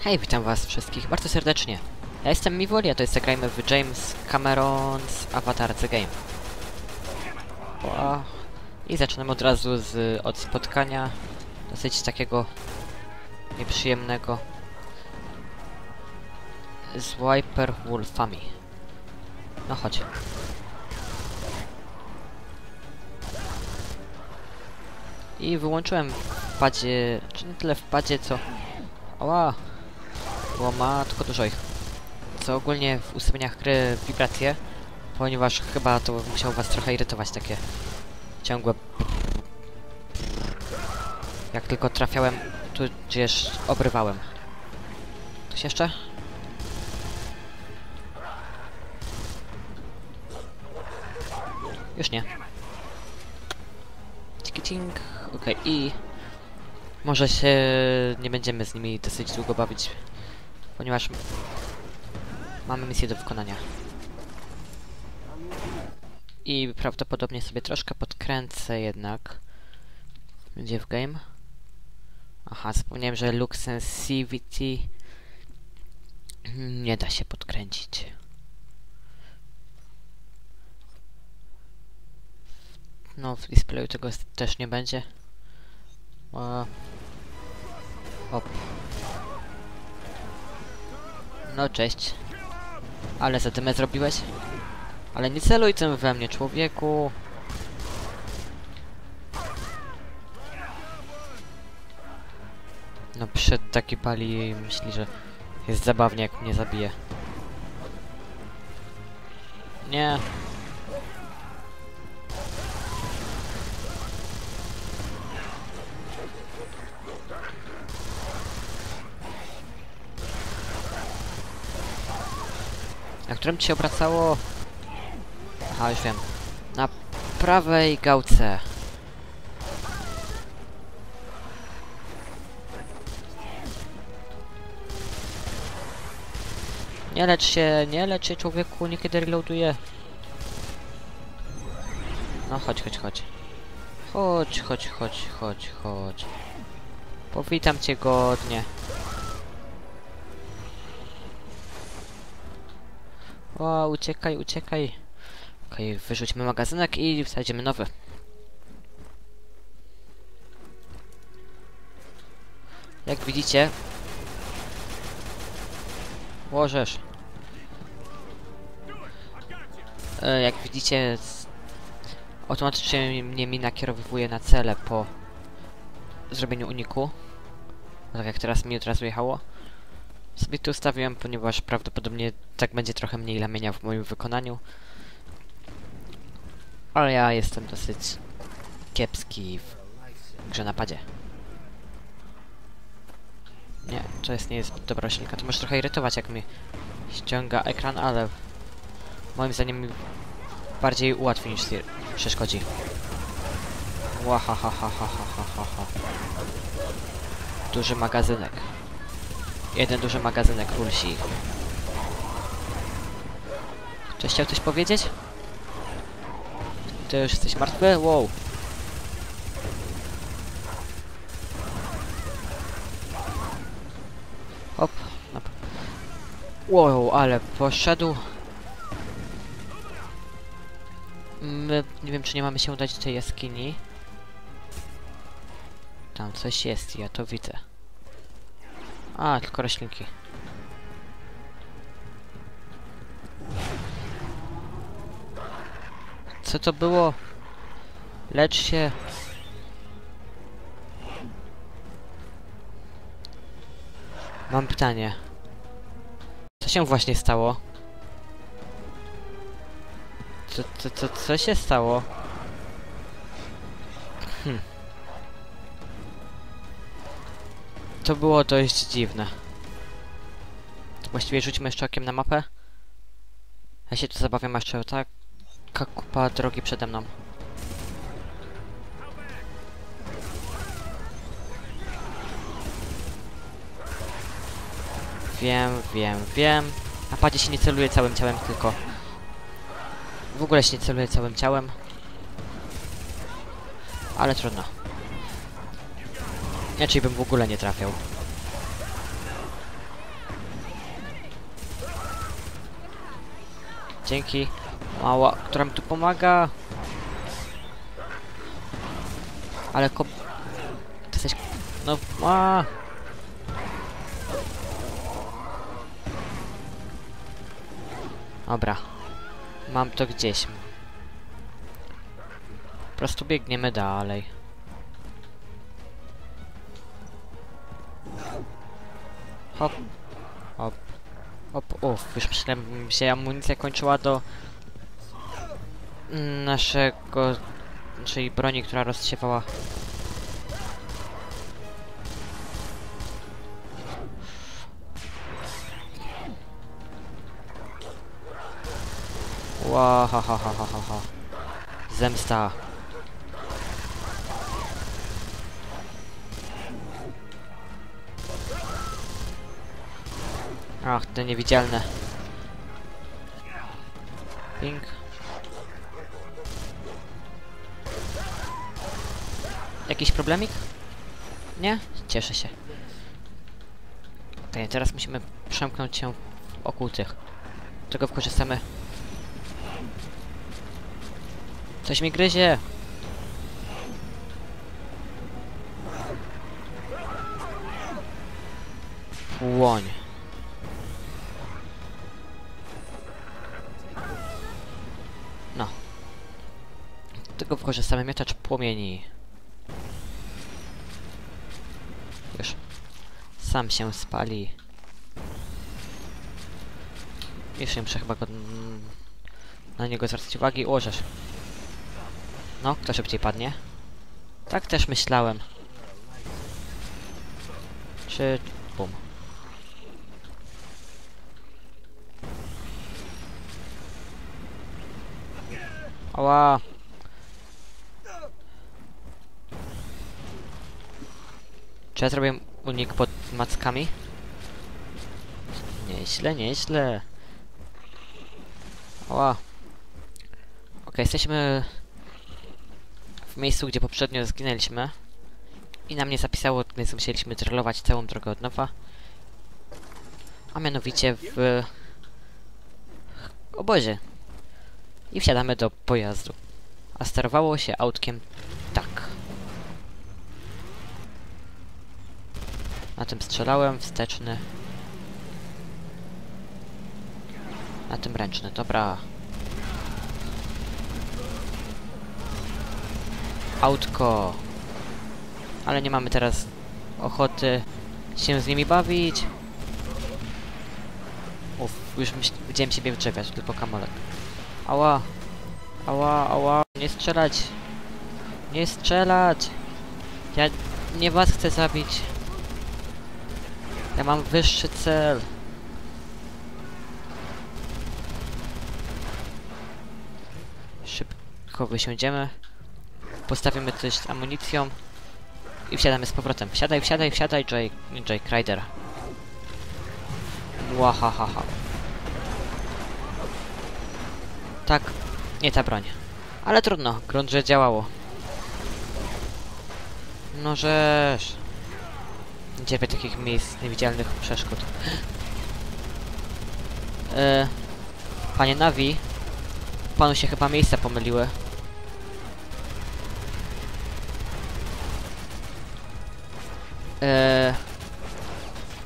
Hej, witam was wszystkich bardzo serdecznie. Ja jestem Miwoli, a to jest Zagrajmy w James Cameron's Avatar The Game. O, I zaczynam od razu z, od spotkania dosyć takiego nieprzyjemnego z Wiper Wolfami. No chodź. I wyłączyłem w padzie, czy nie tyle w padzie, co... Oła! Było matko dużo ich. Co ogólnie w ustawieniach gry wibracje, ponieważ chyba to musiało was trochę irytować, takie ciągłe... Jak tylko trafiałem, tudzież obrywałem. Coś jeszcze? Już nie. Tiki-ting. Okej, i... Może się nie będziemy z nimi dosyć długo bawić, ponieważ mamy misję do wykonania. I prawdopodobnie sobie troszkę podkręcę jednak. Będzie w game. Aha, zapomniałem, że look sensitivity nie da się podkręcić. No, w displayu tego też nie będzie. O. Op. No cześć. Ale zadymę zrobiłeś? Ale nie celuj tym we mnie, człowieku. No przed taki pali myśli, że jest zabawnie jak mnie zabije. Nie. Którym ci się obracało? Aha, już wiem. Na prawej gałce. Nie lecz się, nie lecz się człowieku, niekiedy reloaduje. No chodź, chodź, chodź. Chodź, chodź, chodź, chodź, chodź. Powitam cię godnie. O, uciekaj, uciekaj. Okej, okay, wyrzućmy magazynek i wsadzimy nowy. Jak widzicie... Łożesz. E, jak widzicie... Automatycznie mnie mi nakierowuje na cele po zrobieniu uniku. Tak jak teraz mi od razu jechało sobie tu ustawiłem, ponieważ prawdopodobnie tak będzie trochę mniej lamienia w moim wykonaniu. Ale ja jestem dosyć kiepski w grze napadzie. Nie, to jest, nie jest dobra roślinka. To może trochę irytować, jak mi ściąga ekran, ale moim zdaniem bardziej ułatwi niż przeszkodzi. Łahahahahahaha. Duży magazynek. Jeden duży magazynek rulsi. Ktoś chciał coś powiedzieć? Ty już jesteś martwy? Wow. Hop. Wow, ale poszedł. My, nie wiem, czy nie mamy się udać do tej jaskini. Tam coś jest, ja to widzę. A, tylko roślinki. Co to było? Lecz się. Mam pytanie. Co się właśnie stało? Co, co, co, co się stało? Hm. To było dość dziwne. Właściwie rzućmy jeszcze okiem na mapę. Ja się tu zabawiam jeszcze tak. kupa drogi przede mną. Wiem, wiem, wiem. Na padzie się nie celuje całym ciałem, tylko... W ogóle się nie celuje całym ciałem. Ale trudno. Inaczej bym w ogóle nie trafiał. Dzięki. Mała, która mi tu pomaga. Ale ko... Ty jesteś... No... ma. Dobra. Mam to gdzieś. Po prostu biegniemy dalej. Hop. Hop. Hop. Uff, już myślałem, mi się amunicja kończyła do naszego, naszej broni, która rozsiewała. Ła, ha, ha, ha, ha, ha. Zemsta. Ach, te niewidzialne. Ping. Jakiś problemik? Nie? Cieszę się. Okej, teraz musimy przemknąć się wokół tych. Czego wykorzystamy? Coś mi gryzie! Tego wykorzystamy miotacz płomieni. Już. Sam się spali. Nie muszę chyba go... Na niego zwracać uwagi. Łożesz. No, kto szybciej padnie? Tak też myślałem. Czy... Bum. Ała! Czy ja zrobię unik pod mackami? Nieźle, nieźle. Ała. Okej, jesteśmy w miejscu, gdzie poprzednio zginęliśmy. I nam nie zapisało, więc musieliśmy trollować całą drogę od nowa. A mianowicie w obozie. I wsiadamy do pojazdu. A sterowało się autkiem tak. Na tym strzelałem, wsteczny. Na tym ręczny, dobra. Autko. Ale nie mamy teraz ochoty się z nimi bawić. Uff, już widziałem siebie wyczepiać, tylko kamolek. Ała. Ała, ała. Nie strzelać. Nie strzelać. Ja nie was chcę zabić. Ja mam wyższy cel. Szybko wysiądziemy. Postawimy coś z amunicją. I wsiadamy z powrotem. Wsiadaj, wsiadaj, wsiadaj, Jay, Jay Ryder. Łahahaha. Tak, nie ta broń. Ale trudno, grunt, że działało. No żeż. Nie cierpię takich miejsc, niewidzialnych przeszkód. E, panie Navi, panu się chyba miejsca pomyliły. E,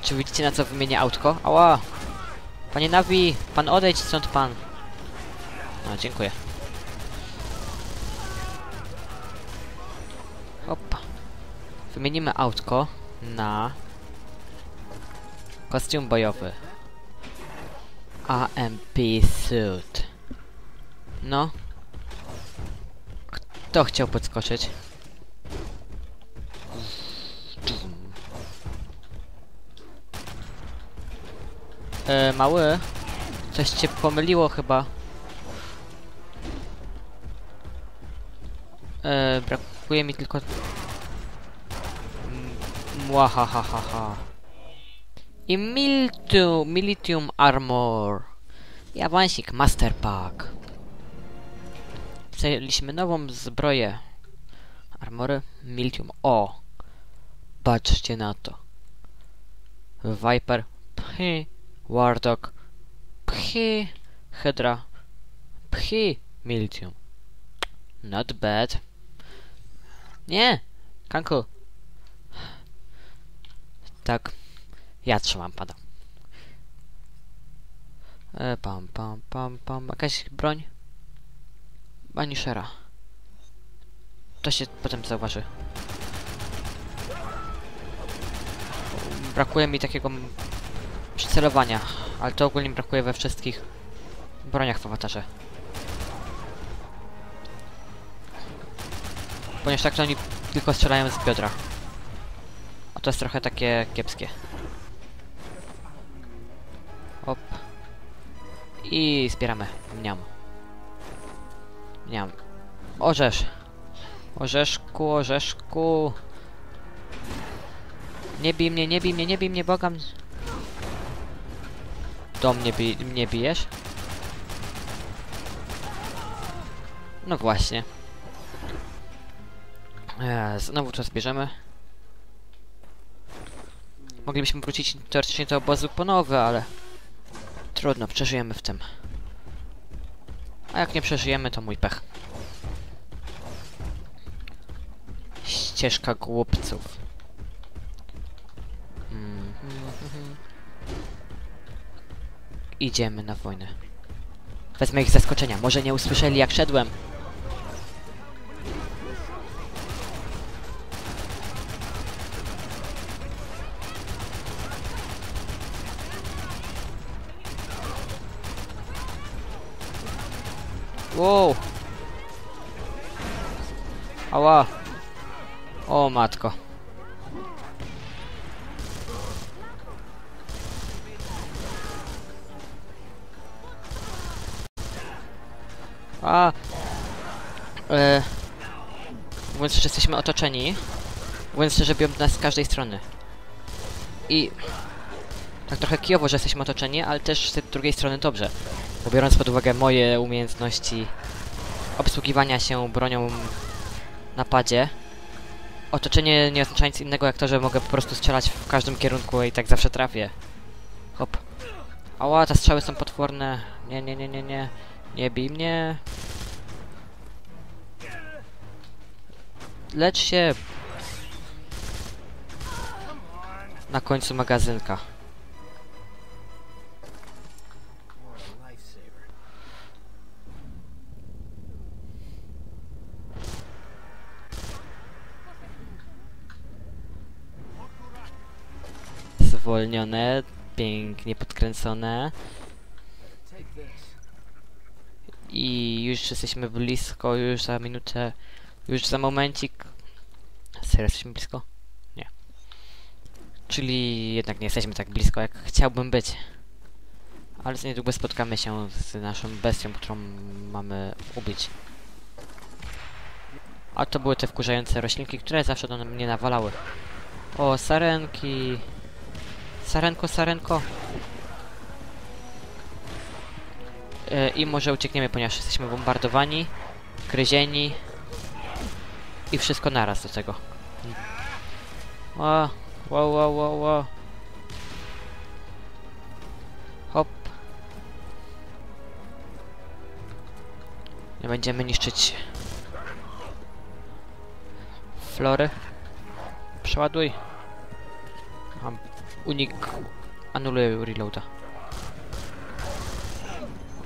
czy widzicie na co wymienię autko? Ała! Panie Navi, pan odejdź stąd pan. No, dziękuję. Hop. Wymienimy autko na kostium bojowy. AMP suit. No. Kto chciał podskoczyć? E, mały? Coś cię pomyliło chyba. E, brakuje mi tylko... Mwahahaha. I Miltu, Militium Armor. I awansik Master Pack. Wstaliśmy nową zbroję. Armory Miltium. O! Patrzcie na to. Viper. Pchy. Wardog. Pchy. Hydra. Pchi, Miltium. Not bad. Nie! Kanku! Tak. Ja trzymam pada. E, pam, pam, pam, pam. Jakaś broń? Banishera. To się potem zauważy. Brakuje mi takiego przycelowania, ale to ogólnie brakuje we wszystkich broniach w awatarze. Ponieważ tak to oni tylko strzelają z biodra. To jest trochę takie kiepskie. Op. I zbieramy. Mniam. Mniam. Orzesz. Orzeszku, orzeszku. Nie bij mnie, nie bij mnie, nie bij mnie, bogam. Do mnie, bi mnie bijesz? No właśnie. Eee, znowu to zbierzemy. Moglibyśmy wrócić teoretycznie do obozu ponowy, ale... Trudno, przeżyjemy w tym. A jak nie przeżyjemy, to mój pech. Ścieżka głupców. Mhm. Idziemy na wojnę. Wezmę ich zaskoczenia. Może nie usłyszeli jak szedłem. Wow. Ała. O matko. A. E, mówiąc, że jesteśmy otoczeni. Mówiąc, że biją nas z każdej strony. I... Tak trochę kijowo, że jesteśmy otoczeni, ale też z drugiej strony dobrze. Bo biorąc pod uwagę moje umiejętności obsługiwania się bronią na padzie, otoczenie nie oznacza nic innego jak to, że mogę po prostu strzelać w każdym kierunku i tak zawsze trafię. Hop. Ała, te strzały są potworne. Nie, nie, nie, nie, nie. Nie bij mnie. Lecz się. Na końcu magazynka. Zwolnione, pięknie podkręcone. I już jesteśmy blisko, już za minutę, już za momencik. Serio, jesteśmy blisko? Nie. Czyli jednak nie jesteśmy tak blisko, jak chciałbym być. Ale za niedługo spotkamy się z naszą bestią, którą mamy ubić. A to były te wkurzające roślinki, które zawsze do mnie nawalały. O, sarenki. Sarenko, sarenko. E, I może uciekniemy, ponieważ jesteśmy bombardowani, gryzieni i wszystko naraz do tego. O, wow, wow, wow, wow. Hop. Nie będziemy niszczyć flory. Przeładuj. Unik. Anuluję reloada.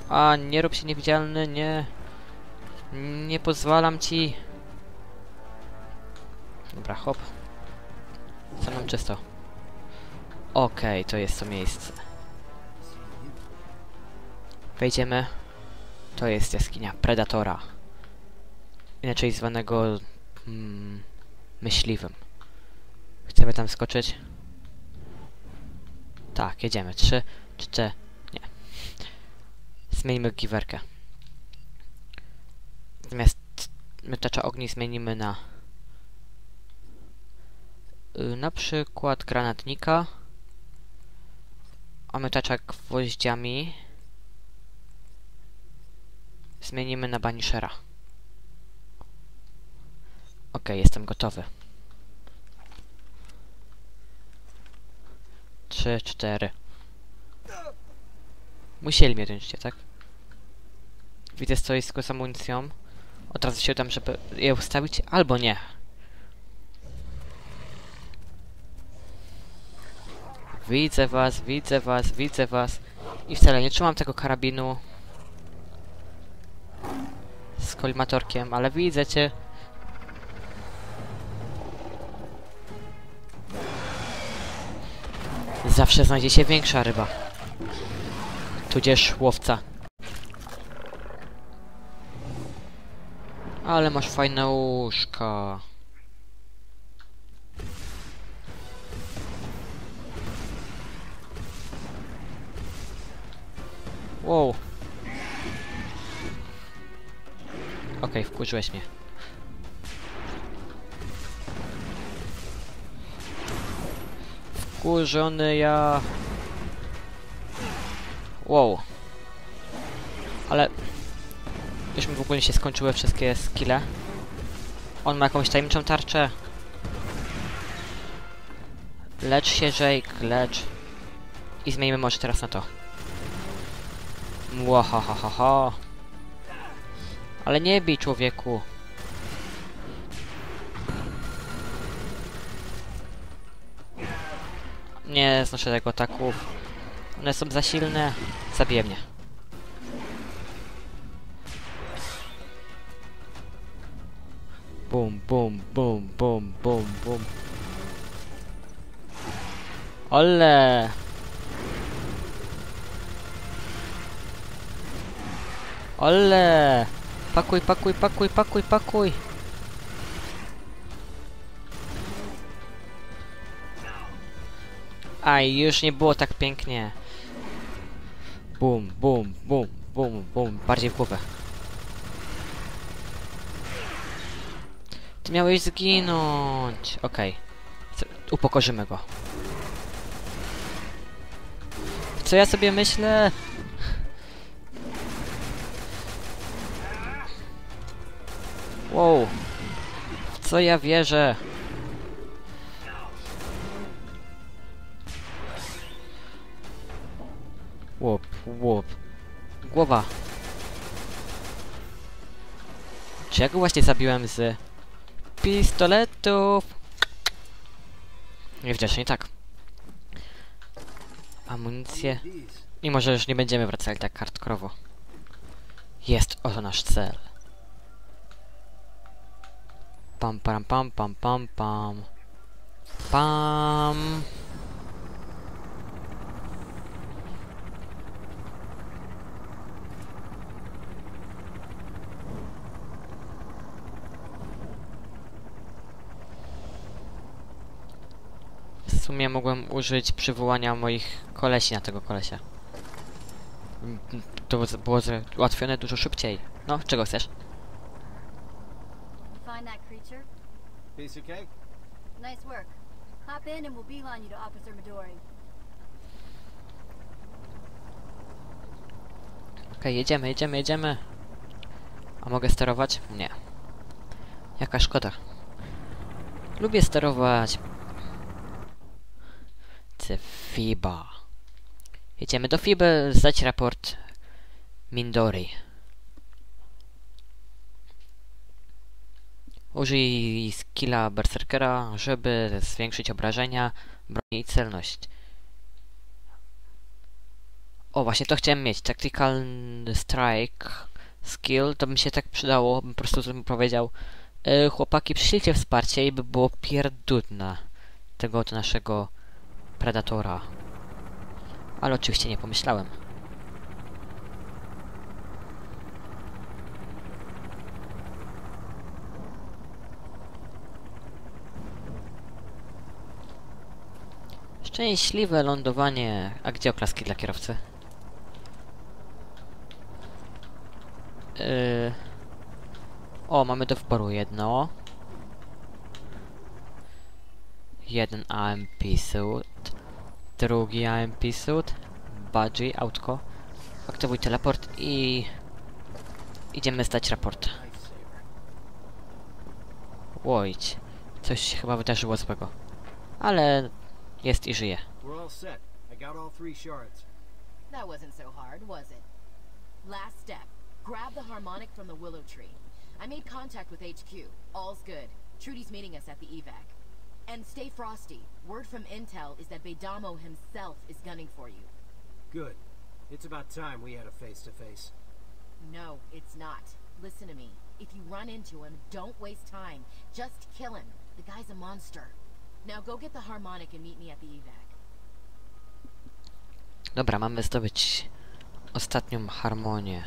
A, nie rób się niewidzialny, nie. Nie pozwalam ci. Dobra, hop. Co mam czysto? Okej, to jest to miejsce. Wejdziemy. To jest jaskinia Predatora. Inaczej zwanego... Mm, myśliwym. Chcemy tam skoczyć? Tak, jedziemy. Trzy, cztery... Nie. Zmienimy giwerkę. Zamiast miotacza ogni zmienimy na... Y, na przykład granatnika. A miotacza gwoździami... Zmienimy na banishera. Okej, jestem gotowy. Trzy, cztery. Musieli mnie ręcznie, tak? Widzę stoisko z amunicją. Od razu się dam, żeby je ustawić, albo nie. Widzę was, widzę was, widzę was. I wcale nie trzymam tego karabinu. Z kolimatorkiem, ale widzę cię. Zawsze znajdzie się większa ryba. Tudzież łowca. Ale masz fajne łóżka. Wow. Okej, wkurzyłeś mnie. Wkurzony ja... Wow. Ale... Już mi w ogóle się skończyły wszystkie skille. On ma jakąś tajemniczą tarczę. Lecz się, Jake, lecz. I zmienimy może teraz na to. Młahahaha. Ale nie bij człowieku. Nie znoszę tego ataków. One są za silne. Zabije mnie. Bum, bum, bum, bum, bum, bum. Ole! Ole! Pakuj, pakuj, pakuj, pakuj, pakuj! Aj, już nie było tak pięknie. Bum, bum, bum, bum, bum. Bardziej w głowę. Ty miałeś zginąć. Okej. Okay. Upokorzymy go. Co ja sobie myślę? Wow. Co ja wierzę? Łop. Głowa. Czy ja go właśnie zabiłem z pistoletów? Niewidocznie tak. Amunicję. Mimo, że już nie będziemy wracali tak hardkorowo. Jest oto nasz cel. Pam, pam, pam, pam, pam, pam. Pam. Sumie mogłem użyć przywołania moich kolesi na tego kolesia. To było załatwione dużo szybciej. No, czego chcesz? Find that creature? Piece of cake? Nice work. Hop in and we'll beeline you to Officer Midori. Okej, jedziemy, jedziemy, jedziemy. A mogę sterować? Nie. Jaka szkoda. Lubię sterować. FIBA. Jedziemy do FIBY, zdać raport Mindori. Użyj skilla Berserkera, żeby zwiększyć obrażenia, broni i celność. O, właśnie to chciałem mieć. Tactical Strike Skill, to by się tak przydało, bym po prostu powiedział e, chłopaki, przyślijcie wsparcie i by było pierdutne tego oto naszego Predatora. Ale oczywiście nie pomyślałem. Szczęśliwe lądowanie. A gdzie oklaski dla kierowcy? Yy... O, mamy do wyboru jedno. Jeden AMP suit. Drugi AMP suit. Budgie, autko. Aktywuj teleport i... Idziemy zdać raport. Łojdź. Coś się chyba wydarzyło złego. Ale... Jest i żyje. We're all set. I got all three shards. That wasn't so hard, was it? Last step. Grab the harmonic from the willow tree. I made contact with HQ. All's good. Trudy's meeting us at the evac. And stay frosty. Word from Intel is that Bedamo himself is gunning for you. Good. It's about time we had a face-to-face. No, it's not. Listen to me. If you run into him, don't waste time. Just kill him. The guy's a monster. Now go get the harmonic and meet me at the evac. Dobra, mamy zdobyć ostatnią harmonię.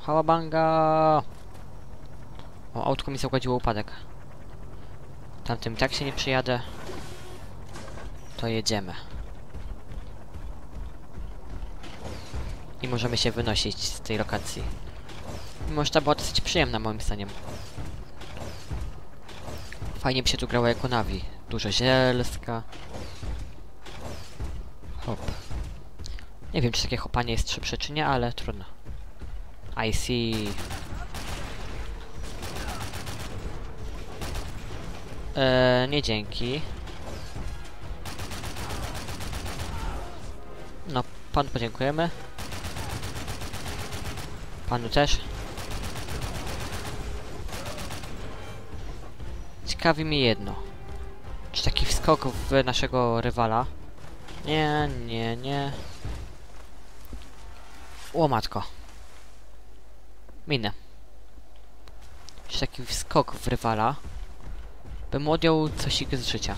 Hałabanga! O, autko mi zagładziło upadek. Tamtym tak się nie przyjadę. To jedziemy. I możemy się wynosić z tej lokacji. Mimo, że ta była dosyć przyjemna moim zdaniem. Fajnie by się tu grało jako Navi. Dużo zielska. Hop. Nie wiem, czy takie hopanie jest szybsze, czy nie, ale trudno. I see. Eee, nie dzięki. No, panu podziękujemy. Panu też. Ciekawi mnie jedno. Czy taki wskok w naszego rywala nie, nie, nie. O matko. Minę. Czy taki skok w rywala bym odjął coś z życia.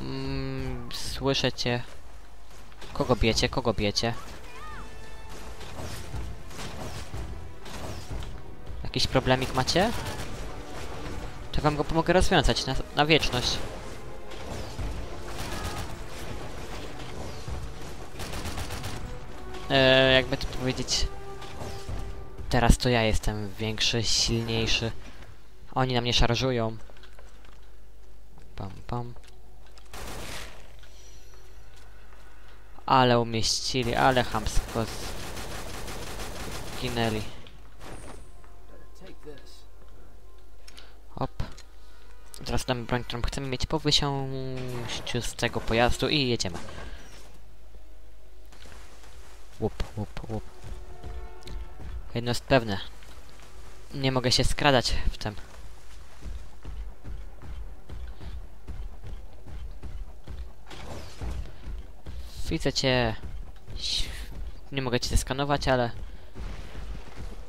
Mm, słyszę cię. Kogo bijecie? Kogo bijecie? Jakiś problemik macie? To wam go pomogę rozwiązać na, na wieczność. e, jakby to powiedzieć... Teraz to ja jestem większy, silniejszy. Oni na mnie szarżują. Pam, pam. Ale umieścili, ale chamsko zginęli. Hop. Teraz damy broń, którą chcemy mieć po wysiąściu z tego pojazdu i jedziemy. Łup, łup, łup. Jedno jest pewne. Nie mogę się skradać w tym. Widzę cię. Nie mogę cię zeskanować, ale...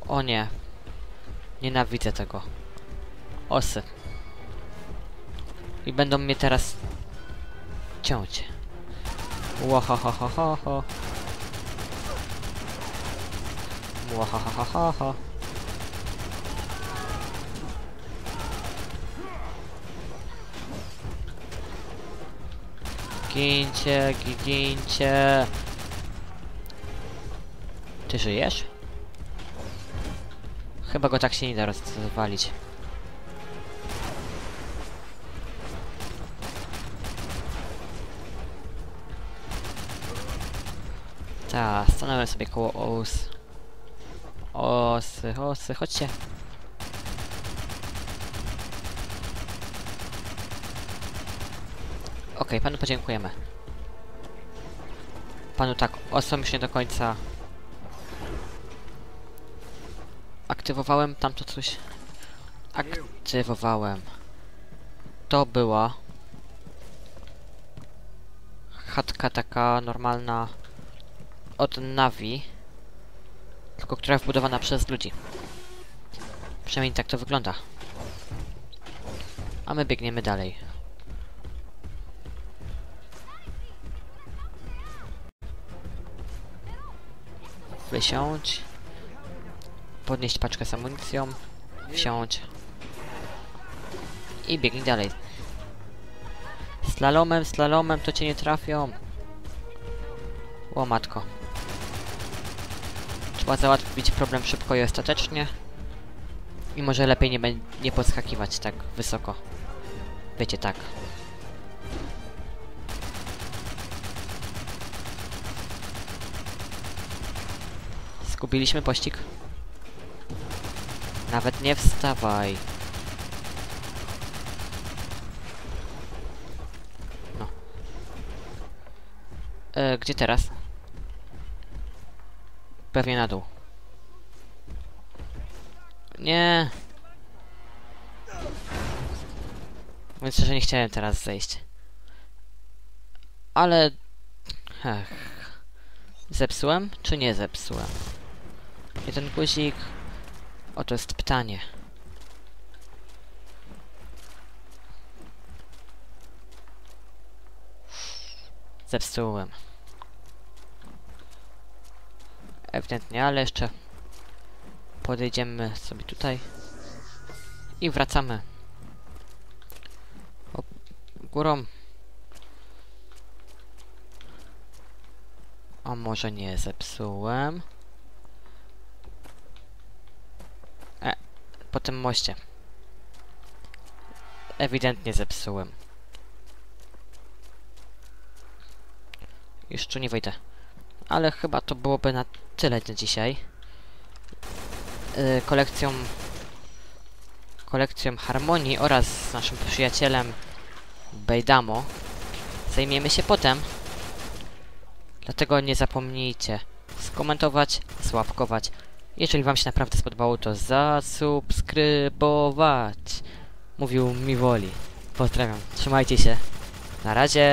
O nie. Nienawidzę tego. Osy. I będą mnie teraz... ciąć. Łohohohoho. Łahahahaha. Gincie, gigincie. Ty żyjesz? Chyba go tak się nie da rozwalić. Ta, stanąłem sobie koło os. Osy, osy, chodźcie. Okej, panu podziękujemy. Panu tak, nie do końca. Aktywowałem tamto coś. Aktywowałem. To była chatka taka normalna od Navi, tylko która wbudowana przez ludzi. Przynajmniej tak to wygląda. A my biegniemy dalej. Wysiądź. Podnieść paczkę z amunicją. Wsiądź. I biegnij dalej. Slalomem, slalomem, to cię nie trafią. O matko. Trzeba załatwić problem szybko i ostatecznie. I może lepiej nie, nie podskakiwać tak wysoko. Wiecie, tak. Zgubiliśmy pościg. Nawet nie wstawaj. No. E, gdzie teraz? Pewnie na dół. Nie. Więc że nie chciałem teraz zejść. Ale... Ech. Zepsułem, czy nie zepsułem? I ten guzik... Oto jest pytanie. Zepsułem. Ewidentnie, ale jeszcze podejdziemy sobie tutaj i wracamy. O, górą. A może nie zepsułem? Po tym moście. Ewidentnie zepsułem. Już tu nie wejdę. Ale chyba to byłoby na tyle na dzisiaj. Yy, kolekcją kolekcją harmonii oraz naszym przyjacielem Bejdamo zajmiemy się potem. Dlatego nie zapomnijcie skomentować, złapkować. Jeżeli wam się naprawdę spodobało, to zasubskrybować. Mówił mi woli. Pozdrawiam. Trzymajcie się. Na razie.